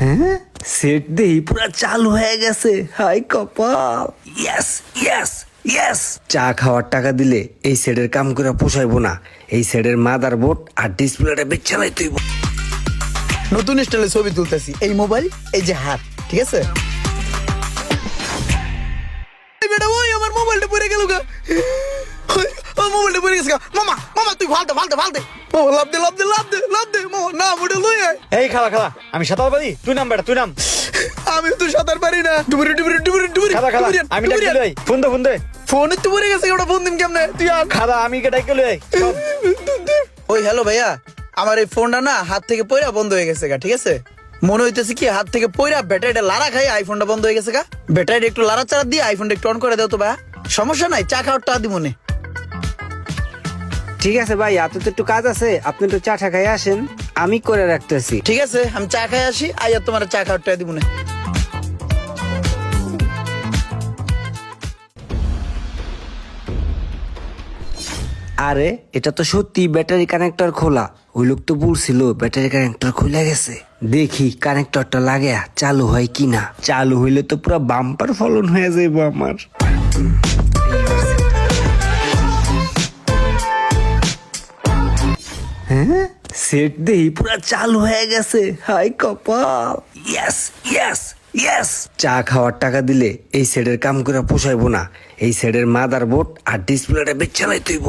হ্যাঁ? সেট দেই পুরা চালু হয়ে গেছে। হাই কপাল। ইয়েস ইয়েস ইয়েস চা খাওয়ার টাকা দিলে এই সেটের কাম করে পোষাইবো না। এই সেটের মাদার বোর্ড আর ডিসপ্লেটা বেচালাই তুইব। নতুন স্টাইলে ছবি তুলতেছি। এই মোবাইল এই যে হাত ঠিক আছে? বেটা ওই আমার মোবাইলটা পড়ে গেল গা। মোবাইলটা পড়ে গেছে মামা মামা তুই ফালতে ফালতে ফালতে মামা লাভ দে লাভ দে লাভ দে লাভ দে মামা না লই আয়। এই খালা খালা আমি সাঁতার পারি? তুই নাম বেটা তুই নাম। আমি তো সাঁতার পারি না। ডুবুরি ডুবুরি ডুবুরি ডুবুরি খালা খালা আমি ডাকি লই ফোন দে ফোন দে। ফোনে তো পড়ে গেছে ওটা ফোন দিন কেমনে? তুই আর খালা আমি কে ডাকি লই ওই হ্যালো ভাইয়া আমার এই ফোনটা না হাত থেকে পয়রা বন্ধ হয়ে গেছে গা ঠিক আছে? মনে হইতেছে কি হাত থেকে পয়রা ব্যাটারিটা লারা খাই আইফোনটা বন্ধ হয়ে গেছে গা? ব্যাটারিটা একটু লারা চারা দিয়ে আইফোনটা একটু অন করে দাও তো ভাইয়া। সমস্যা নাই চা খাওয়ার টাকা দিব মনে ঠিক আছে ভাই এত তো একটু কাজ আছে আপনি একটু চা খাই আসেন আমি করে রাখতেছি। ঠিক আছে আমি চা খাই আসি আইয়া তোমার চা খাওয়ার টাকা দিব মনে আরে এটা তো সত্যি ব্যাটারি কানেক্টর খোলা। ওই লোক তো বলছিল ব্যাটারি কানেক্টর খুলে গেছে। দেখি কানেক্টরটা লাগে চালু হয় কিনা। চালু হইলে তো পুরো বাম্পার ফলন হয়ে যাইব আমার। হ্যাঁ? সেট দেই পুরো চালু হয়ে গেছে। হাই কপাল। ইয়েস ইয়েস ইয়েস চা খাওয়ার টাকা দিলে এই সেটের কাম করে পোষাইবো না। এই সেটের মাদার বোর্ড আর ডিসপ্লেটা বেচালাই তুইব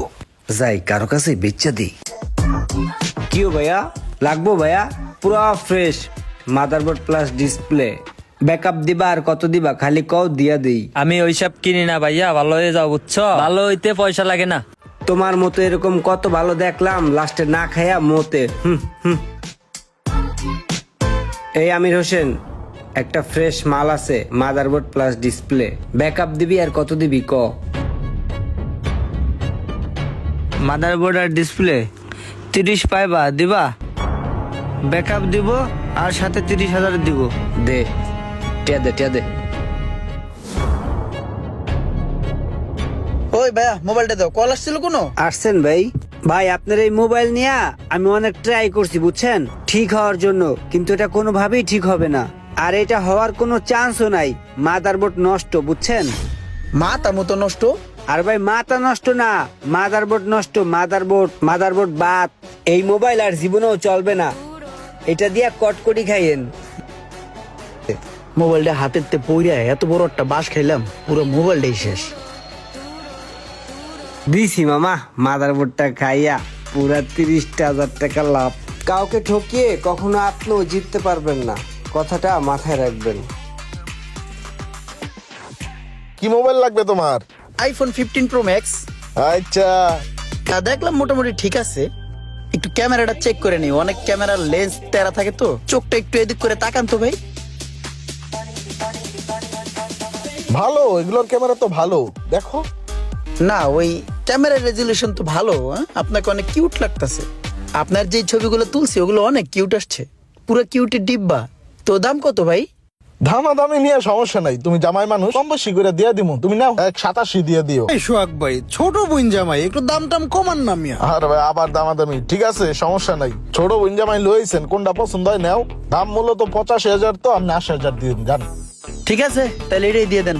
যাই কারও কাছে বেচা দিই। কিও ভাইয়া? লাগবো ভাইয়া? পুরো fresh motherboard plus display backup দিবা আর কত দিবা? খালি কও দিয়া দেই। আমি ওইসব কিনি না ভাইয়া ভালো হয়ে যাও বুঝছ? ভালো হইতে পয়সা লাগে না। তোমার মতো এরকম কত ভালো দেখলাম লাস্টে না খায়া মতে হুম হুম। এই আমির হোসেন একটা ফ্রেশ মাল আছে মাদারবোর্ড প্লাস ডিসপ্লে। ব্যাকআপ দিবি আর কত দিবি ক? মাদারবোর্ড আর ডিসপ্লে? তিরিশ পাইবা দিবা? ব্যাকআপ দিব আর সাথে তিরিশ হাজার দিব। দে টিয়া দে টিয়া দে। ওই ভাইয়া মোবাইলটা দাও। কল আসছিল কোনো? আসছেন ভাই। ভাই আপনার এই মোবাইল নিয়ে আমি অনেক ট্রাই করছি বুঝছেন? ঠিক হওয়ার জন্য কিন্তু এটা কোনোভাবেই ঠিক হবে না। আর এটা হওয়ার কোনো চান্সও নাই। মাদারবোর্ড নষ্ট বুঝছেন? মাথা মতো নষ্ট? আর ভাই মাথা নষ্ট না। মাদারবোর্ড নষ্ট মাদারবোর্ড মাদারবোর্ড বাদ। এই মোবাইল আর জীবনেও চলবে না। এটা দিয়া কটকটি খাইয়েন। মোবাইলটা হাতের তে পইরা এত বড় একটা বাস খাইলাম পুরো মোবাইলটাই শেষ। দিছি মামা মাদারবোর্ডটা খাইয়া পুরা তিরিশটা হাজার টাকা লাভ। কাউকে ঠকিয়ে কখনো আপনিও জিততে পারবেন না। কথাটা মাথায় রাখবেন। কি মোবাইল লাগবে তোমার? আইফোন ফিফটিন প্রো ম্যাক্স আচ্ছা। তা দেখলাম মোটামুটি ঠিক আছে। একটু ক্যামেরাটা চেক করে নিই অনেক ক্যামেরার লেন্স তেরা থাকে তো। চোখটা একটু এদিক করে তাকান তো ভাই। ভালো এগুলোর ক্যামেরা তো ভালো। দেখো। না ওই ক্যামেরার রেজুলেশন তো ভালো? আপনাকে অনেক কিউট লাগতেছে। আপনার যে ছবিগুলো তুলছি ওগুলো অনেক কিউট আসছে। পুরো কিউটের ডিব্বা। তো দাম কত ভাই? ধামা দামি নিয়ে সমস্যা নাই। তুমি জামাই মানুষ কম বেশি করে দিয়ে দিমু। তুমি নাও এক সাতাশি দিয়ে দিও। এই সোহাগ ভাই ছোট বোন জামাই একটু দাম টাম কমান না মিয়া। আর ভাই আবার দামাদামি ঠিক আছে সমস্যা নাই। ছোট বোন জামাই লইছেন কোনটা পছন্দ হয় নাও। দাম মূলত পঁচাশি হাজার তো আপনি আশি হাজার দিয়ে দিন জান। ঠিক আছে তাহলে এটাই দিয়ে দেন।